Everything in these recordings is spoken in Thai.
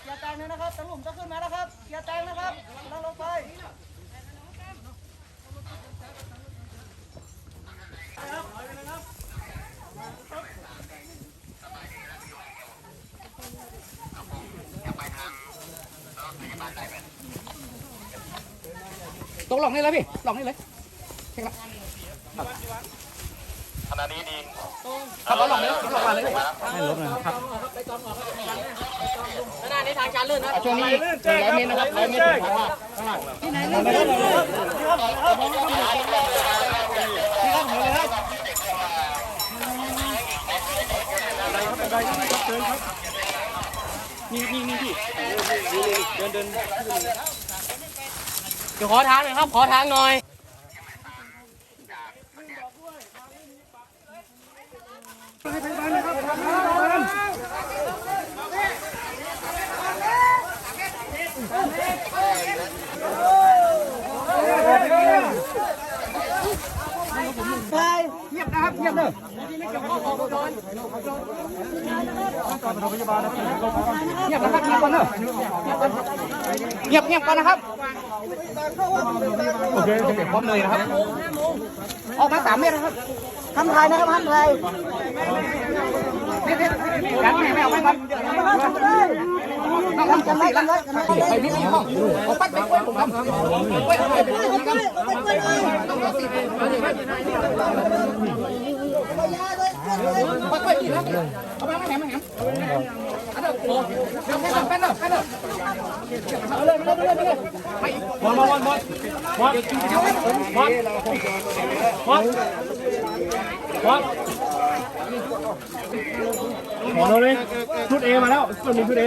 เกียร์ทางครับเกียร์แตงเลยนะครับตะหลุมจะขึ้นมาแล้วครับเกียร์แตงนะครับนั่งลงไปตกหลอกนี่เลยพี่หลอกนี่เลยขณะนี้ดีขับรถหลอกนี่หลอกมาเลยให้รถหน่อยครับ ขณะนี้ทางการลื่นนะช่วงนี้ร้อยเมตรนะครับร้อยเมตรถึงข้างล่างข้างล่างที่ไหนลื่นที่ข้างหัวเลยครับอะไรครับอะไรครับเชิญครับนี่นี่นี่พี่เดินเดินเดี๋ยวขอทางหน่อยครับขอทางหน่อย เงียบนะครับเงียบเลยเงียบนะครับเงียบก่อนเนอะเงียบเงียบก่อนนะครับโอเคโอเคพร้อมเลยนะครับ ออกมาสามเมตรนะครับทำไทยนะครับทำไทยกันไม่เอาไม่ครับทำกันได้กันได้กันได้ไปนิดนึงห้องผมปัดไปกล้วยผมทำกล้วยอะไรเป็นนะครับปัดกล้วยกี่ครับเอาไปไม่แหมไม่แหมอเราเลยชุดเอมาแล้วส่วนหนึ่งชุดเอ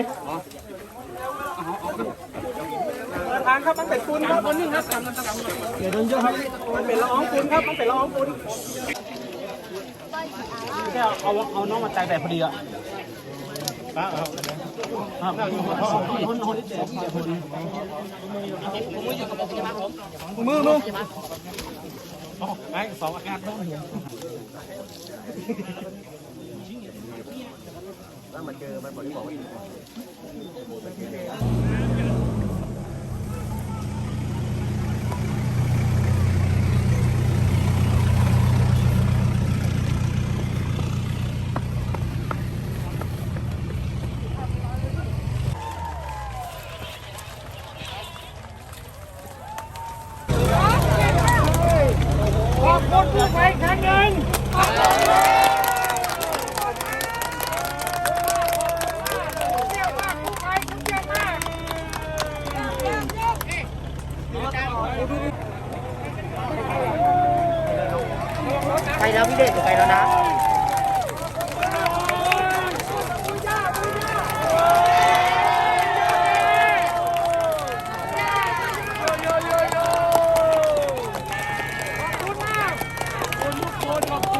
านครับมันเป็นปูนครับวันนี้ครับเดี๋ยวโดนเยอะครับมันเป็นละอองปูนครับมันเป็นละอองปูนแค่เอาเอาน้องมาใจแต่พอดีอะป้าเอาครับคนคนที่เจ็บที่นมือมือมือไปสองอาการต้องเนี่ยแล้วมันเจอมันบอกที่บอกว่า คุณผู้ไปครั้งหนึ่งไปแล้วพี่เดชไปแล้วนะ 어,